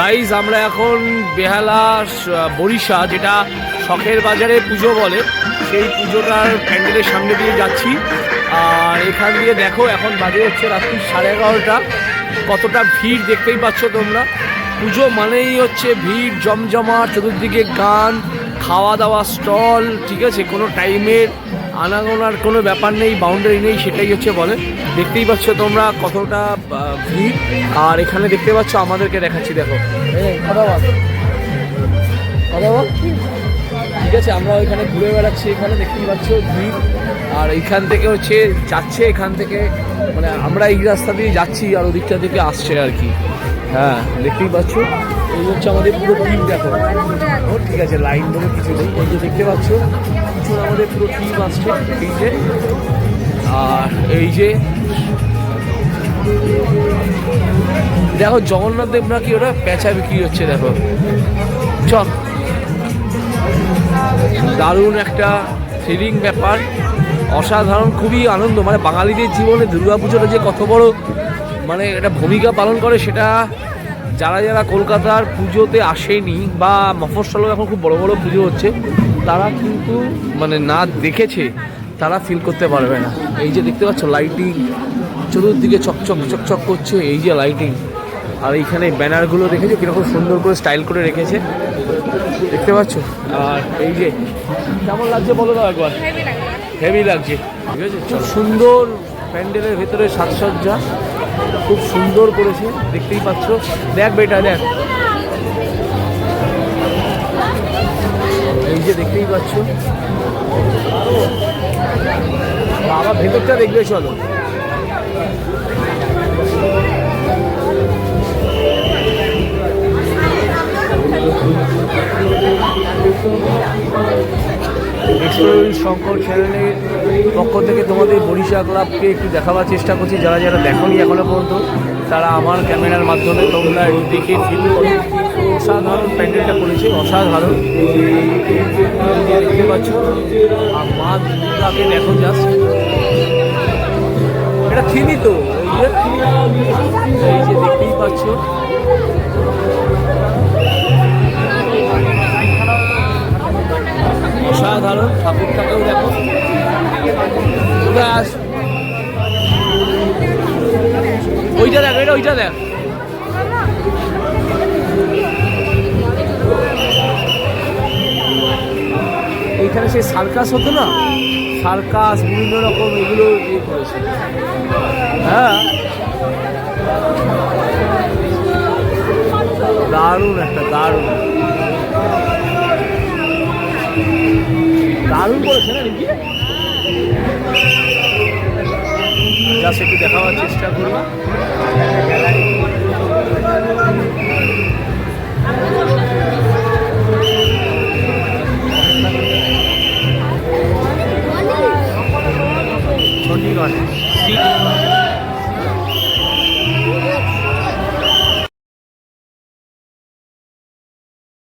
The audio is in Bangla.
গাইজ আমরা এখন বেহালা বরিশা যেটা শখের বাজারে পুজো বলে। সেই পুজোটার প্যান্ডেলের সামনে দিয়ে যাচ্ছি। আর এখান দিয়ে দেখো, এখন বাজে হচ্ছে রাত্রি সাড়ে এগারোটা। কতটা ভিড় দেখতেই পাচ্ছ তোমরা। পুজো মানেই হচ্ছে ভিড়, জমজমাট, চতুর্দিকে গান খাওয়া দাওয়া স্টল, ঠিক আছে? কোনো টাইমের আনাগোনার কোনো ব্যাপার নেই বাউন্ডারি নেই, সেটাই হচ্ছে বলে। দেখতেই পাচ্ছ তোমরা কতটা ভিড়। আর এখানে দেখতে পাচ্ছ, আমাদেরকে দেখাচ্ছি, দেখো। কথা বল। কথা বল। ঠিক আছে, আমরা ওইখানে ঘুরে বেড়াচ্ছি, এখানে দেখতেই পাচ্ছ ভিড়। আর এইখান থেকে হচ্ছে যাচ্ছে এখান থেকে মানে আমরা এই রাস্তা দিয়ে যাচ্ছি আর ওদিকটা থেকে আসছে আর কি। হ্যাঁ দেখতেই পাচ্ছ, এই হচ্ছে আমাদের পুরো টিম দেখো। ও, ঠিক আছে লাইন বলে কিছু নেই, এই যে দেখতে পাচ্ছ কিছু আমাদের পুরো টিম আসছে এই যে। আর এই যে, দেখো জগন্নাথ দেব নাকি ওরা পেঁচা বিক্রি হচ্ছে, দেখো। চল। দারুণ একটা থ্রিলিং ব্যাপার। অসাধারণ, খুবই আনন্দ। মানে বাঙালিদের জীবনে দুর্গাপুজোটা যে কত বড় মানে একটা ভূমিকা পালন করে সেটা যারা যারা কলকাতার পুজোতে আসেনি বা মফস্বলও এখন খুব বড় বড় পুজো হচ্ছে, তারা কিন্তু মানে না দেখেছে, তারা ফিল করতে পারবে না। এই যে দেখতে পাচ্ছ লাইটিং চতুর্দিকে চকচক চকচক করছে, এই যে লাইটিং আর এইখানে ব্যানারগুলো দেখেছ? কীরকম সুন্দর করে স্টাইল করে রেখেছে। দেখতে পাচ্ছ? আর এই যে কেমন লাগছে বলো দাও একবার? হেভি লাগছে। ঠিক আছে চলো। সুন্দর প্যান্ডেলের ভেতরে সাজসজ্জা। খুব সুন্দর করেছে দেখতেই পাচ্ছ। দেখ বেটা দেখ। এই যে দেখতেই পাচ্ছ। বাবা ভেতরটা দেখবে চলো। এক্সপ্লোর শঙ্কর চ্যানেলের পক্ষ থেকে তোমাদের বরিশা ক্লাবকে একটু দেখাবার চেষ্টা করছি। যারা যারা দেখোনি এখনও পর্যন্ত, তারা আমার ক্যামেরার মাধ্যমে তোমরা দেখে ফিল অসাধারণ প্যান্ডেলটা করেছে, অসাধারণ। দেখতে পাচ্ছ, আর মা দুর্গাকে দেখো জাস্ট এটা থিমি তো এই যে দেখতেই পাচ্ছ। ওইটা দেখ, এটা, ওইটা দেখ। এইখানে সেই সার্কাস হতো না? সার্কাস, বিভিন্ন রকম এগুলো ইয়ে করেছে। হ্যাঁ। দারুণ একটা, দারুণ। দারুণ করেছে না, নাকি? জাস্ট সেটি দেখাবার চেষ্টা করব।